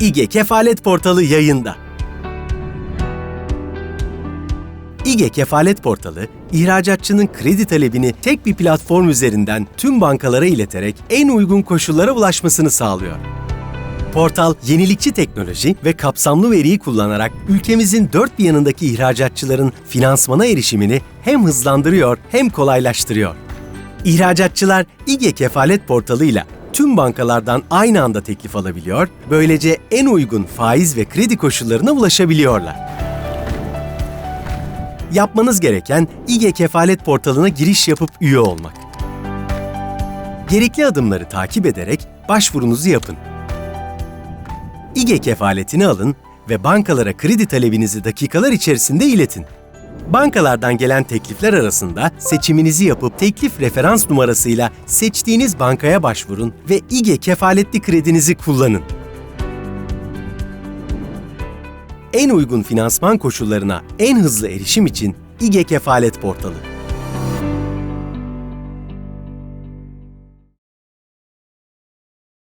İGE Kefalet Portalı yayında. İGE Kefalet Portalı, ihracatçının kredi talebini tek bir platform üzerinden tüm bankalara ileterek en uygun koşullara ulaşmasını sağlıyor. Portal, yenilikçi teknoloji ve kapsamlı veriyi kullanarak ülkemizin dört bir yanındaki ihracatçıların finansmana erişimini hem hızlandırıyor hem kolaylaştırıyor. İhracatçılar İGE Kefalet Portalı'yla tüm bankalardan aynı anda teklif alabiliyor, böylece en uygun faiz ve kredi koşullarına ulaşabiliyorlar. Yapmanız gereken İGE Kefalet Portalı'na giriş yapıp üye olmak. Gerekli adımları takip ederek başvurunuzu yapın. İGE kefaletini alın ve bankalara kredi talebinizi dakikalar içerisinde iletin. Bankalardan gelen teklifler arasında seçiminizi yapıp teklif referans numarasıyla seçtiğiniz bankaya başvurun ve İGE kefaletli kredinizi kullanın. En uygun finansman koşullarına en hızlı erişim için İGE Kefalet Portalı.